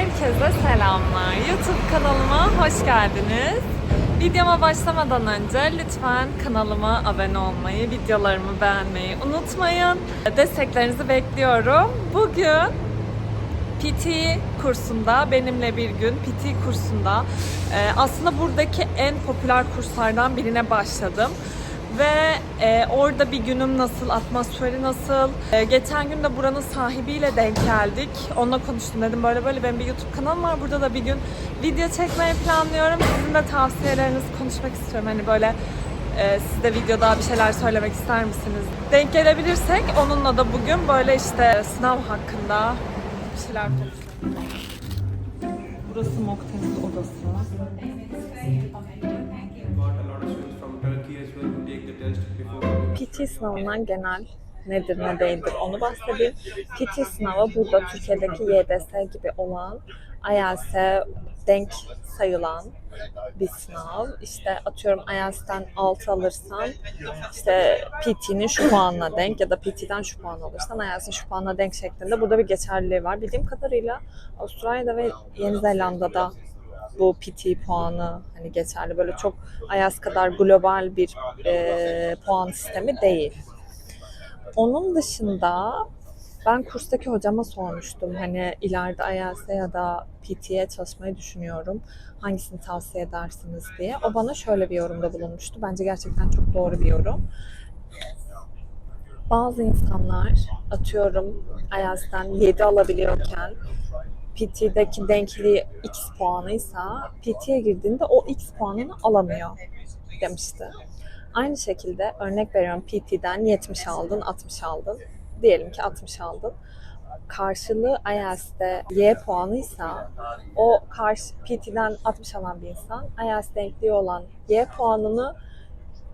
Herkese selamlar. YouTube kanalıma hoş geldiniz. Videoma başlamadan önce lütfen kanalıma abone olmayı, videolarımı beğenmeyi unutmayın. Desteklerinizi bekliyorum. Bugün PT kursunda, benimle bir gün PT kursunda e, aslında buradaki en popüler kurslardan birine başladım. Ve e, orada bir günüm nasıl, atmosferi nasıl. E, geçen gün de buranın sahibiyle denk geldik. Onunla konuştum dedim böyle böyle benim bir YouTube kanalım var. Burada da bir gün video çekmeyi planlıyorum. Sizin de tavsiyelerinizi konuşmak istiyorum. Hani böyle e, siz de videoda bir şeyler söylemek ister misiniz? Denk gelebilirsek onunla da bugün böyle işte sınav hakkında bir şeyler konuşalım. Burası mock test odası. got PT sınavından genel nedir ne değildir onu bahsedeyim. PT sınavı burada Türkiye'deki YDS gibi olan IELTS'e denk sayılan bir sınav. İşte atıyorum IELTS'ten 6 alırsan işte PT'nin şu puanına denk ya da PT'den şu puan alırsan IELTS'in şu puanına denk şeklinde burada bir geçerliliği var. Bildiğim kadarıyla Avustralya'da ve Yeni Zelanda'da bu PT puanı hani geçerli. Böyle çok IELTS kadar global bir e, puan sistemi değil. Onun dışında ben kurstaki hocama sormuştum. Hani ileride IELTS'e ya da PT'ye çalışmayı düşünüyorum. Hangisini tavsiye edersiniz diye. O bana şöyle bir yorumda bulunmuştu. Bence gerçekten çok doğru bir yorum. Bazı insanlar atıyorum IELTS'ten 7 alabiliyorken PT'deki denkliği X puanıysa PT'ye girdiğinde o X puanını alamıyor demişti. Aynı şekilde örnek veriyorum PT'den 70 aldın, 60 aldın. Diyelim ki 60 aldın. Karşılığı IELTS'te Y puanıysa o karşı PT'den 60 alan bir insan IELTS denkliği olan Y puanını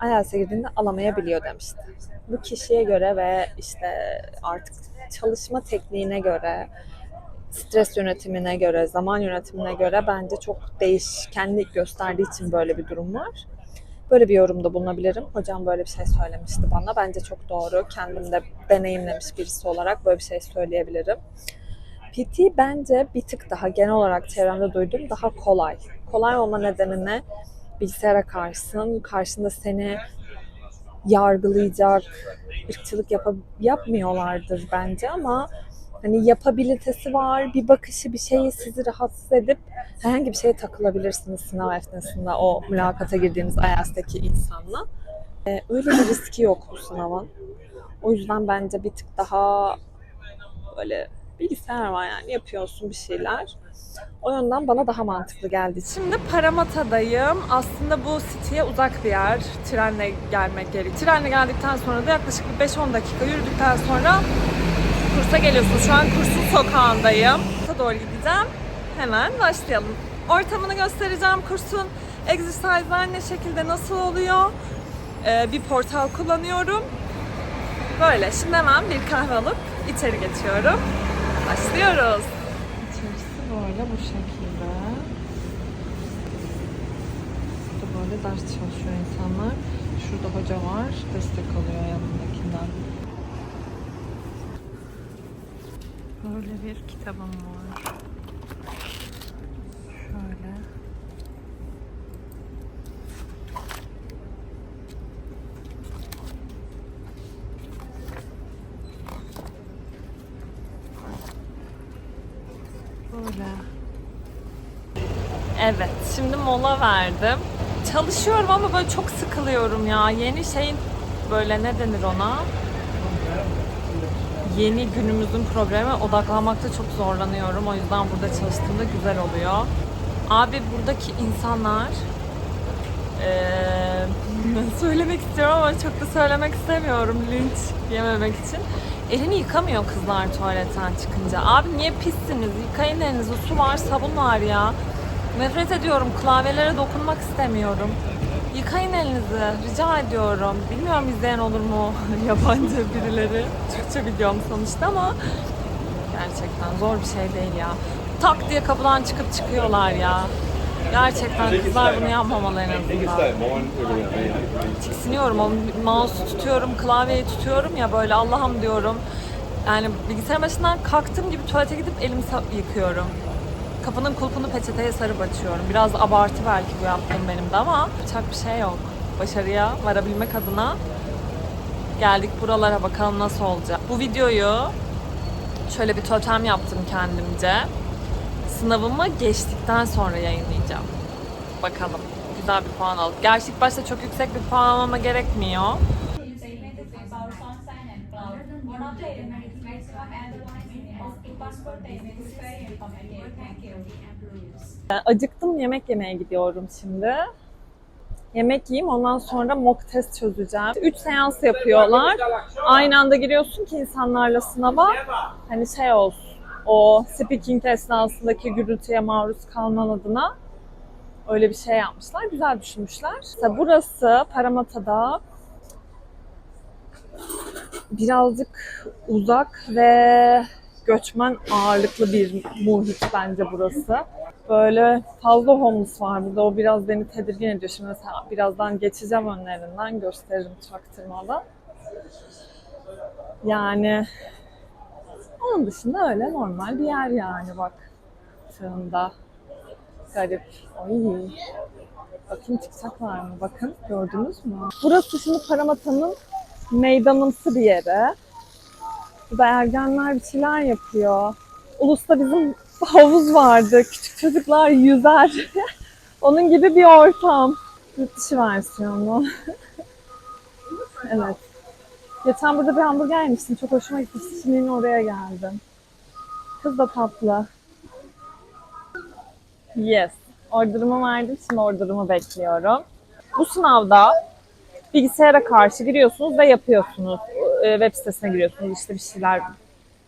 IELTS'e girdiğinde alamayabiliyor demişti. Bu kişiye göre ve işte artık çalışma tekniğine göre stres yönetimine göre, zaman yönetimine göre bence çok değişkenlik gösterdiği için böyle bir durum var. Böyle bir yorumda bulunabilirim. Hocam böyle bir şey söylemişti bana. Bence çok doğru. Kendim de deneyimlemiş birisi olarak böyle bir şey söyleyebilirim. PT bence bir tık daha genel olarak çevremde duyduğum daha kolay. Kolay olma nedeni ne? Bilgisayara karşısın. Karşında seni yargılayacak, ırkçılık yap yapmıyorlardır bence ama hani yapabilitesi var, bir bakışı bir şeyi sizi rahatsız edip herhangi bir şeye takılabilirsiniz sınav esnasında o mülakata girdiğiniz IELTS'teki insanla. Ee, öyle bir riski yok bu sınavın. O yüzden bence bir tık daha böyle bilgisayar var yani yapıyorsun bir şeyler. O yönden bana daha mantıklı geldi. Şimdi Paramata'dayım. Aslında bu siteye uzak bir yer. Trenle gelmek gerek. Trenle geldikten sonra da yaklaşık bir 5-10 dakika yürüdükten sonra kursa geliyorsun. Şu an kursun sokağındayım. Kursa doğru gideceğim. Hemen başlayalım. Ortamını göstereceğim kursun. Exercise'lar ne şekilde nasıl oluyor? Ee, bir portal kullanıyorum. Böyle. Şimdi hemen bir kahve alıp içeri geçiyorum. Başlıyoruz. İçerisi böyle bu şekilde. Burada böyle ders çalışıyor insanlar. Şurada hoca var. Destek alıyor yanındakinden. Böyle bir kitabım var. Şöyle. Böyle. Evet, şimdi mola verdim. Çalışıyorum ama böyle çok sıkılıyorum ya. Yeni şeyin böyle ne denir ona? Yeni günümüzün problemi odaklanmakta çok zorlanıyorum. O yüzden burada çalıştığımda güzel oluyor. Abi buradaki insanlar eee, söylemek istiyorum ama çok da söylemek istemiyorum linç yememek için. Elini yıkamıyor kızlar tuvaletten çıkınca. Abi niye pissiniz? Yıkayın elinizi. Su var, sabun var ya. Nefret ediyorum. Klavyelere dokunmak istemiyorum. Yıkayın elinizi. Rica ediyorum. Bilmiyorum izleyen olur mu yabancı birileri. Türkçe videom sonuçta ama gerçekten zor bir şey değil ya. Tak diye kapıdan çıkıp çıkıyorlar ya. Gerçekten kızlar bunu yapmamalı en azından. Tiksiniyorum. O mouse'u tutuyorum, klavyeyi tutuyorum ya böyle Allah'ım diyorum. Yani bilgisayar başından kalktığım gibi tuvalete gidip elimi yıkıyorum. Kapının kulpunu peçeteye sarıp açıyorum. Biraz abartı belki bu yaptığım benim de ama yapacak bir şey yok. Başarıya varabilmek adına geldik buralara bakalım nasıl olacak. Bu videoyu şöyle bir totem yaptım kendimce. Sınavımı geçtikten sonra yayınlayacağım. Bakalım. Güzel bir puan alıp. Gerçi ilk başta çok yüksek bir puan almama gerekmiyor. Acıktım yemek yemeye gidiyorum şimdi. Yemek yiyeyim ondan sonra mock test çözeceğim. 3 seans yapıyorlar. Aynı anda giriyorsun ki insanlarla sınava hani şey olsun. O speaking esnasındaki gürültüye maruz kalman adına öyle bir şey yapmışlar. Güzel düşünmüşler. İşte burası Paramata'da birazcık uzak ve göçmen ağırlıklı bir muhit bence burası. Böyle fazla homeless var burada. O biraz beni tedirgin ediyor. Şimdi mesela birazdan geçeceğim önlerinden gösteririm çaktırmadan. Yani onun dışında öyle normal bir yer yani bak. Tığında. Garip. Ay. Bakayım çıkacaklar mı? Bakın gördünüz mü? Burası şimdi Paramata'nın meydanımsı bir yeri. Ergenler bir şeyler yapıyor. Ulus'ta bizim havuz vardı. Küçük çocuklar yüzer. Onun gibi bir ortam. Yurt dışı versiyonu. evet. Geçen burada bir hamburger yemiştim. Çok hoşuma gitti. Şimdi oraya geldim. Kız da tatlı. Yes. Order'ımı verdim. Şimdi order'ımı bekliyorum. Bu sınavda bilgisayara karşı giriyorsunuz ve yapıyorsunuz. Ee, Web sitesine giriyorsunuz işte bir şeyler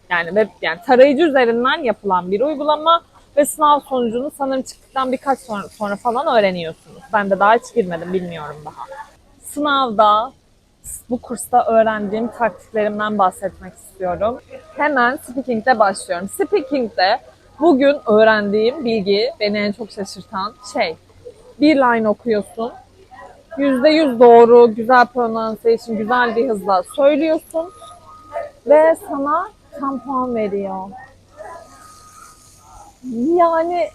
yani web yani tarayıcı üzerinden yapılan bir uygulama ve sınav sonucunu sanırım çıktıktan birkaç sonra, sonra falan öğreniyorsunuz. Ben de daha hiç girmedim bilmiyorum daha. Sınavda bu kursta öğrendiğim taktiklerimden bahsetmek istiyorum. Hemen speaking'de başlıyorum. Speaking'de bugün öğrendiğim bilgi beni en çok şaşırtan şey. Bir line okuyorsun. %100 doğru, güzel pronunciation, güzel bir hızla söylüyorsun. Ve sana tam puan veriyor. Yani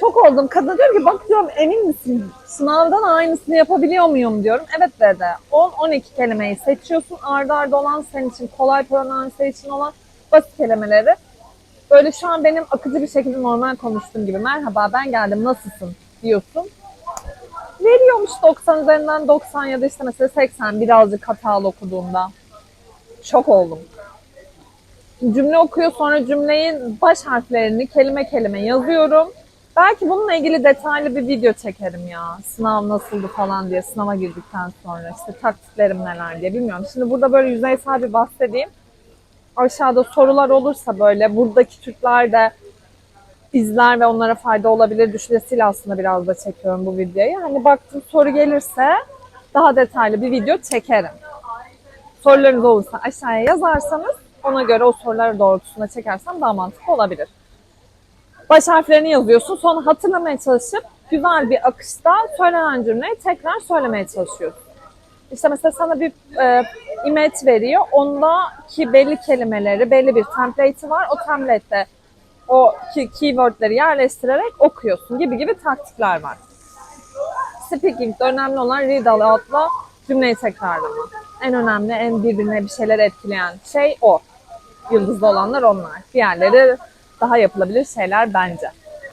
şok oldum. Kadın diyor ki bak diyorum emin misin? Sınavdan aynısını yapabiliyor muyum diyorum. Evet dedi. 10-12 kelimeyi seçiyorsun. Arda arda olan senin için kolay pronunciation olan basit kelimeleri. Böyle şu an benim akıcı bir şekilde normal konuştuğum gibi merhaba ben geldim nasılsın diyorsun. Veriyormuş 90 üzerinden 90 ya da işte mesela 80 birazcık hatalı okuduğumda. Şok oldum. Cümle okuyor sonra cümleyin baş harflerini kelime kelime yazıyorum. Belki bununla ilgili detaylı bir video çekerim ya. Sınav nasıldı falan diye sınava girdikten sonra işte taktiklerim neler diye bilmiyorum. Şimdi burada böyle yüzeysel bir bahsedeyim. Aşağıda sorular olursa böyle buradaki Türkler de izler ve onlara fayda olabilir düşüncesiyle aslında biraz da çekiyorum bu videoyu. Hani baktım soru gelirse daha detaylı bir video çekerim. Sorularınız olursa aşağıya yazarsanız ona göre o soruları doğrultusunda çekersem daha mantıklı olabilir. Baş harflerini yazıyorsun. Sonra hatırlamaya çalışıp güzel bir akışta söylenen cümleyi tekrar söylemeye çalışıyorsun. İşte mesela sana bir e, image veriyor. Ondaki belli kelimeleri, belli bir template'i var. O template'te o keywordleri yerleştirerek okuyorsun gibi gibi taktikler var. Speaking'de önemli olan read aloud'la cümleyi tekrarlama. En önemli, en birbirine bir şeyler etkileyen şey o. Yıldızlı olanlar onlar. Diğerleri daha yapılabilir şeyler bence.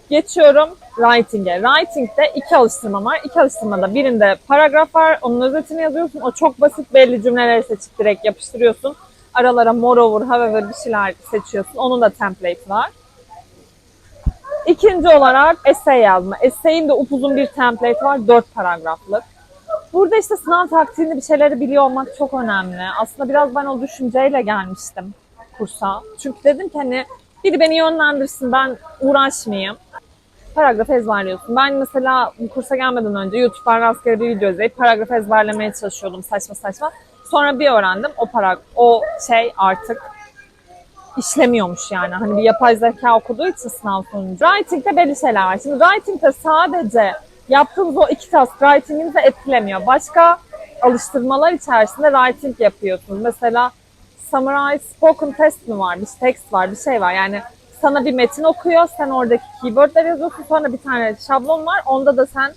Geçiyorum writing'e. Writing'de iki alıştırma var. İki alıştırmada birinde paragraf var. Onun özetini yazıyorsun. O çok basit belli cümleleri seçip direkt yapıştırıyorsun. Aralara moreover, however bir şeyler seçiyorsun. Onun da template var. İkinci olarak essay yazma. Essay'in de upuzun bir template var. Dört paragraflık. Burada işte sınav taktiğini bir şeyleri biliyor olmak çok önemli. Aslında biraz ben o düşünceyle gelmiştim kursa. Çünkü dedim ki hani biri beni yönlendirsin ben uğraşmayayım. Paragraf ezberliyorsun. Ben mesela bu kursa gelmeden önce YouTube'dan rastgele bir video izleyip paragraf ezberlemeye çalışıyordum saçma saçma. Sonra bir öğrendim o para, o şey artık işlemiyormuş yani. Hani bir yapay zeka okuduğu için sınav sonucu. Writing'de belli şeyler var. Şimdi writing'de sadece yaptığımız o iki task writing'inizi etkilemiyor. Başka alıştırmalar içerisinde writing yapıyorsunuz. Mesela summarize spoken test mi var? Bir text var, bir şey var. Yani Sana bir metin okuyor. Sen oradaki keywordler yazıyorsun. Sonra bir tane şablon var. Onda da sen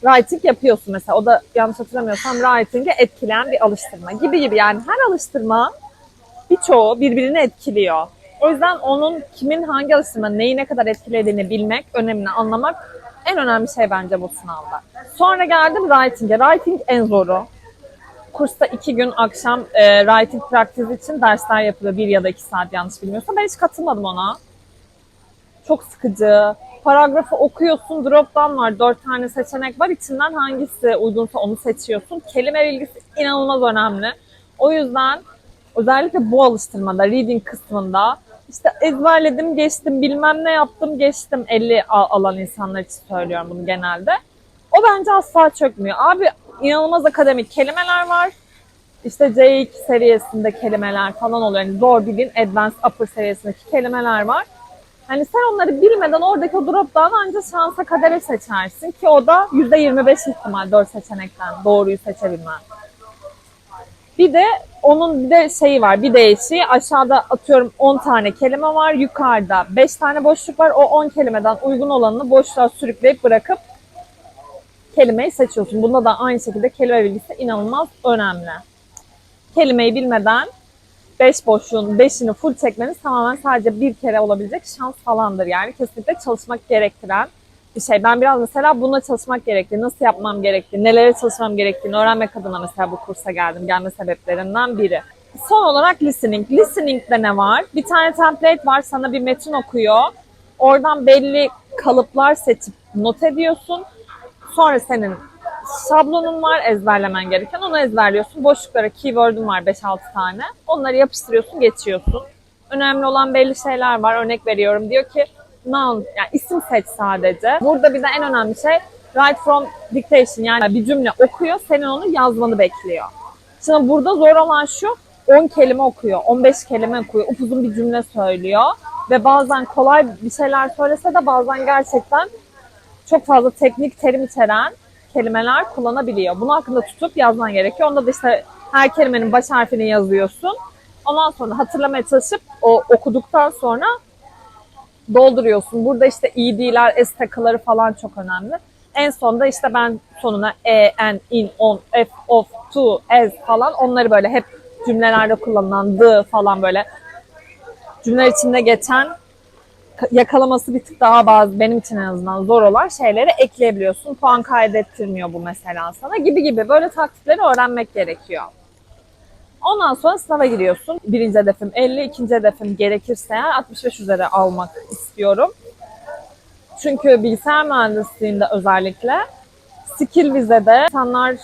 writing yapıyorsun mesela. O da yanlış hatırlamıyorsam writing'e etkileyen bir alıştırma gibi gibi. Yani her alıştırma birçoğu birbirini etkiliyor. O yüzden onun kimin hangi alıştırma neyi ne kadar etkilediğini bilmek, önemini anlamak en önemli şey bence bu sınavda. Sonra geldim writing'e. Writing en zoru. Kursta iki gün akşam e, writing practice için dersler yapılıyor. Bir ya da iki saat yanlış bilmiyorsam. Ben hiç katılmadım ona. Çok sıkıcı. Paragrafı okuyorsun, drop down var. Dört tane seçenek var. İçinden hangisi uygunsa onu seçiyorsun. Kelime bilgisi inanılmaz önemli. O yüzden özellikle bu alıştırmada, reading kısmında işte ezberledim, geçtim, bilmem ne yaptım, geçtim 50 al- alan insanlar için söylüyorum bunu genelde. O bence asla çökmüyor. Abi inanılmaz akademik kelimeler var. İşte C2 seviyesinde kelimeler falan oluyor. Yani zor bilin, advanced upper seviyesindeki kelimeler var. Hani sen onları bilmeden oradaki o drop down'ı ancak şansa kadere seçersin ki o da %25 ihtimal 4 seçenekten doğruyu seçebilmen. Bir de onun bir de şeyi var, bir değişiği aşağıda atıyorum 10 tane kelime var, yukarıda 5 tane boşluk var. O 10 kelimeden uygun olanını boşluğa sürükleyip bırakıp kelimeyi seçiyorsun. Bunda da aynı şekilde kelime bilgisi inanılmaz önemli. Kelimeyi bilmeden 5 boşluğun 5'ini full çekmeniz tamamen sadece bir kere olabilecek şans falandır. Yani kesinlikle çalışmak gerektiren şey. Ben biraz mesela buna çalışmak gerektiği, nasıl yapmam gerektiği, nelere çalışmam gerektiğini öğrenmek adına mesela bu kursa geldim. Gelme sebeplerinden biri. Son olarak listening. Listening'de ne var? Bir tane template var. Sana bir metin okuyor. Oradan belli kalıplar seçip not ediyorsun. Sonra senin şablonun var ezberlemen gereken. Onu ezberliyorsun. Boşluklara keyword'un var 5-6 tane. Onları yapıştırıyorsun, geçiyorsun. Önemli olan belli şeyler var. Örnek veriyorum. Diyor ki noun, yani isim seç sadece. Burada bir de en önemli şey write from dictation. Yani bir cümle okuyor, senin onu yazmanı bekliyor. Şimdi burada zor olan şu, 10 kelime okuyor, 15 kelime okuyor, upuzun bir cümle söylüyor. Ve bazen kolay bir şeyler söylese de bazen gerçekten çok fazla teknik terim içeren kelimeler kullanabiliyor. Bunu hakkında tutup yazman gerekiyor. Onda da işte her kelimenin baş harfini yazıyorsun. Ondan sonra hatırlamaya çalışıp o okuduktan sonra dolduruyorsun. Burada işte ED'ler, S takıları falan çok önemli. En sonda işte ben sonuna E, N, in, on, F, of, to, as falan onları böyle hep cümlelerde kullanılan the falan böyle cümleler içinde geçen yakalaması bir tık daha bazı benim için en azından zor olan şeyleri ekleyebiliyorsun. Puan kaydettirmiyor bu mesela sana gibi gibi böyle taktikleri öğrenmek gerekiyor. Ondan sonra sınava giriyorsun. Birinci hedefim 50, ikinci hedefim gerekirse eğer 65 üzere almak istiyorum. Çünkü bilgisayar mühendisliğinde özellikle skill vizede insanlar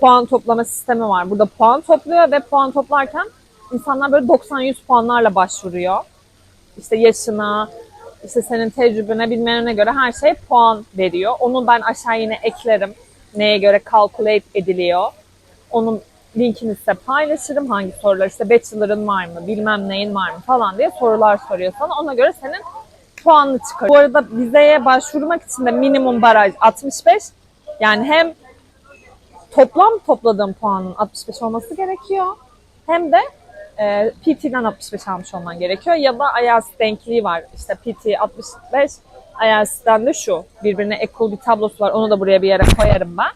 puan toplama sistemi var. Burada puan topluyor ve puan toplarken insanlar böyle 90-100 puanlarla başvuruyor. İşte yaşına, işte senin tecrübene, bilmene göre her şey puan veriyor. Onu ben aşağı yine eklerim. Neye göre calculate ediliyor. Onun linkini size paylaşırım. Hangi sorular işte bachelor'ın var mı, bilmem neyin var mı falan diye sorular soruyor sana. Ona göre senin puanını çıkar. Bu arada vizeye başvurmak için de minimum baraj 65. Yani hem toplam topladığım puanın 65 olması gerekiyor. Hem de e, PT'den 65 almış olman gerekiyor. Ya da IELTS denkliği var. İşte PT 65, IELTS'den de şu. Birbirine equal bir tablosu var. Onu da buraya bir yere koyarım ben.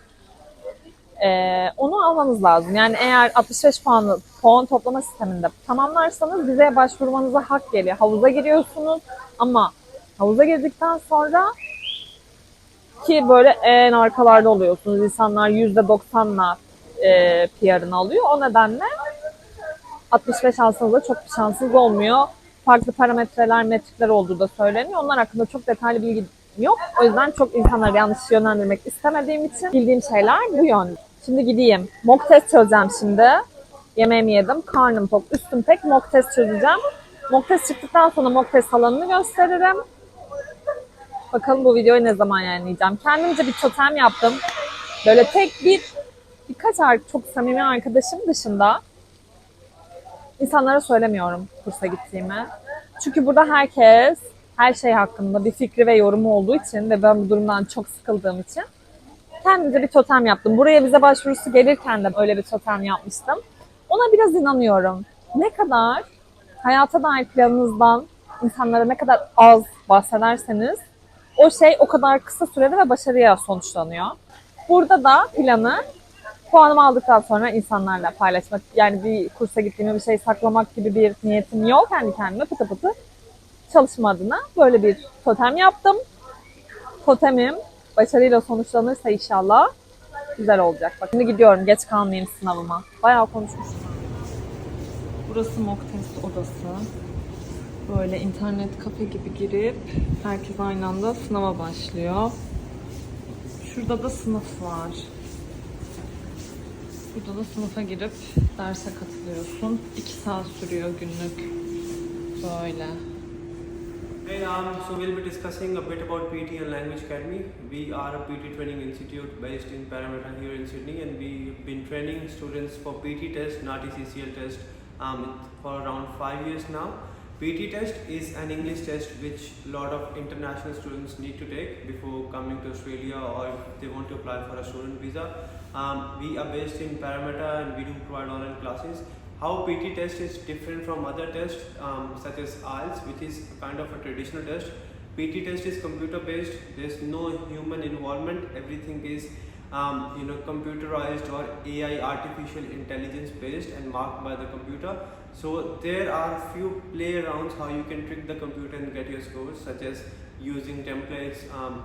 E, onu almanız lazım. Yani eğer 65 puanlı puan toplama sisteminde tamamlarsanız vizeye başvurmanıza hak geliyor. Havuza giriyorsunuz ama havuza girdikten sonra ki böyle en arkalarda oluyorsunuz. İnsanlar %90'la e, PR'ını alıyor. O nedenle 65 alsanız da çok bir şansınız olmuyor. Farklı parametreler, metrikler olduğu da söyleniyor. Onlar hakkında çok detaylı bilgi yok. O yüzden çok insanları yanlış yönlendirmek istemediğim için bildiğim şeyler bu yönde. Şimdi gideyim. Mock test çözeceğim şimdi. Yemeğimi yedim. Karnım tok, üstüm pek. Mock test çözeceğim. Mock test çıktıktan sonra mock test alanını gösteririm. Bakalım bu videoyu ne zaman yayınlayacağım. Kendimce bir totem yaptım. Böyle tek bir birkaç çok samimi arkadaşım dışında insanlara söylemiyorum kursa gittiğimi. Çünkü burada herkes her şey hakkında bir fikri ve yorumu olduğu için ve ben bu durumdan çok sıkıldığım için kendimce bir totem yaptım. Buraya bize başvurusu gelirken de öyle bir totem yapmıştım. Ona biraz inanıyorum. Ne kadar hayata dair planınızdan insanlara ne kadar az bahsederseniz o şey o kadar kısa sürede ve başarıya sonuçlanıyor. Burada da planı puanımı aldıktan sonra insanlarla paylaşmak. Yani bir kursa gittiğimi bir şey saklamak gibi bir niyetim yok. Kendi kendime pıtı pıtı çalışma adına böyle bir totem yaptım. Totemim başarıyla sonuçlanırsa inşallah güzel olacak. Bak şimdi gidiyorum. Geç kalmayayım sınavıma. Bayağı konuşmuşum. Burası mock test odası. Böyle internet kafe gibi girip herkes aynı anda sınava başlıyor. Şurada da sınıf var. Burada da sınıfa girip derse katılıyorsun. 2 saat sürüyor günlük. Böyle. Hey, um, so we'll be discussing a bit about PT and Language Academy. We are a PT training institute based in Parramatta here in Sydney, and we've been training students for PT test, NATI CCL test, um, for around five years now. PT test is an English test which a lot of international students need to take before coming to Australia or if they want to apply for a student visa. Um, we are based in Parramatta and we do provide online classes. How PT test is different from other tests um, such as IELTS, which is kind of a traditional test. PT test is computer based. There's no human involvement. Everything is um, you know computerized or AI artificial intelligence based and marked by the computer. So there are few play arounds how you can trick the computer and get your scores, such as using templates. Um,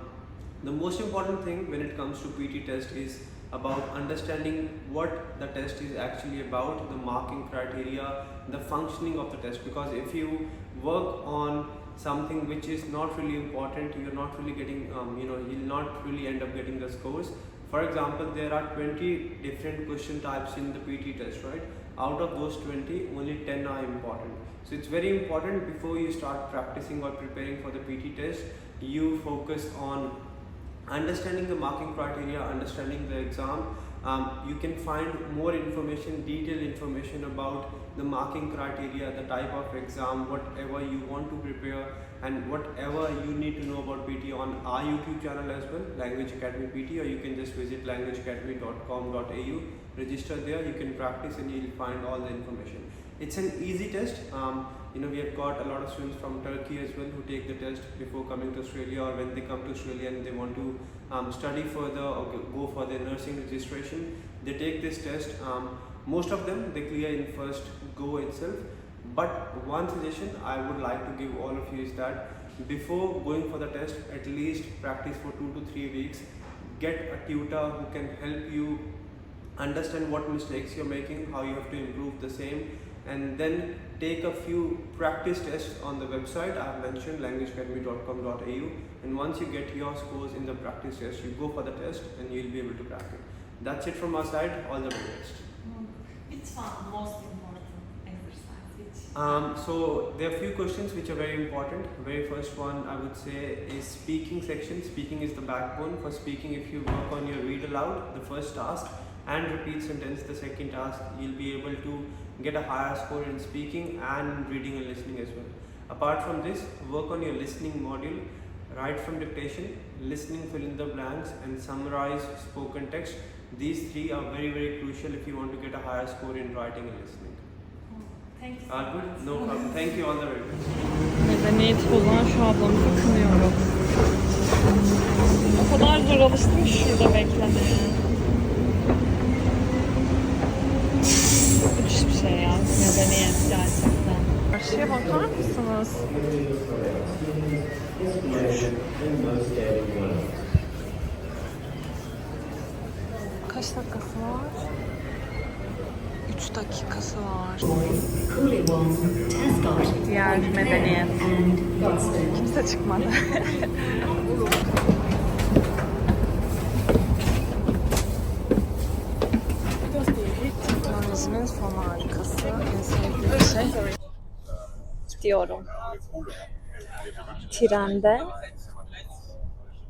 the most important thing when it comes to PT test is about understanding what the test is actually about, the marking criteria, the functioning of the test. Because if you work on something which is not really important, you're not really getting, um, you know, you'll not really end up getting the scores. For example, there are 20 different question types in the PT test, right? Out of those 20, only 10 are important. So it's very important before you start practicing or preparing for the PT test, you focus on understanding the marking criteria, understanding the exam, um, you can find more information, detailed information about the marking criteria, the type of exam, whatever you want to prepare, and whatever you need to know about PT on our YouTube channel as well, Language Academy PT, or you can just visit languageacademy.com.au, register there, you can practice and you'll find all the information. It's an easy test. Um, you know, we have got a lot of students from Turkey as well who take the test before coming to Australia or when they come to Australia and they want to um, study further or go- for their nursing registration. They take this test. Um, most of them they clear in first go itself. But one suggestion I would like to give all of you is that before going for the test, at least practice for two to three weeks. Get a tutor who can help you understand what mistakes you're making, how you have to improve the same, and then take a few practice tests on the website I've mentioned languageacademy.com.au and once you get your scores in the practice test you go for the test and you'll be able to crack it. That's it from our side, all the best. Which one most important exercise? Um, so there are a few questions which are very important. Very first one I would say is speaking section. Speaking is the backbone. For speaking, if you work on your read aloud, the first task, and repeat sentence, the second task, you'll be able to get a higher score in speaking and reading and listening as well. Apart from this, work on your listening module. Write from dictation, listening fill in the blanks, and summarize spoken text. These three are very very crucial if you want to get a higher score in writing and listening. Oh, thank you. so All good? No problem. Thank you. All the very best. Medeniyet bozan şu ablamızı kınıyorum. O kadar zor alıştım ki şurada beklemeye. Karşıya bakar mısınız? Kaç dakikası var? 3 dakikası var. Diğer medeniyet. Kimse çıkmadı. Teknolojinin son harikası. En sevdiğim şey. Gidiyorum. Trende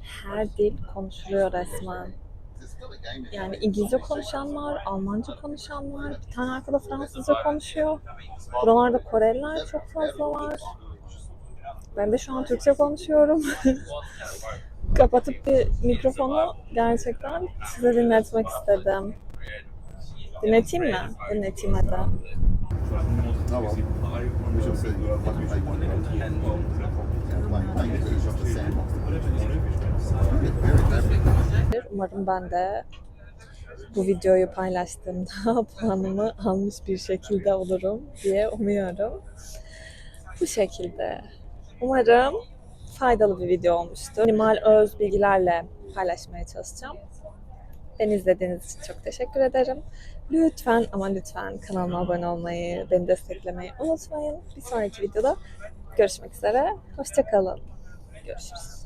her dil konuşuluyor resmen. Yani İngilizce konuşan var, Almanca konuşan var, bir tane arkada Fransızca konuşuyor. Buralarda Koreliler çok fazla var. Ben de şu an Türkçe konuşuyorum. Kapatıp bir mikrofonu gerçekten size dinletmek istedim. Dinleteyim mi? Dinleteyim hadi. Umarım ben de bu videoyu paylaştığımda puanımı almış bir şekilde olurum diye umuyorum. Bu şekilde. Umarım faydalı bir video olmuştur. Minimal öz bilgilerle paylaşmaya çalışacağım. Beni izlediğiniz için çok teşekkür ederim. Lütfen ama lütfen kanalıma abone olmayı, beni desteklemeyi unutmayın. Bir sonraki videoda görüşmek üzere. Hoşçakalın. Görüşürüz.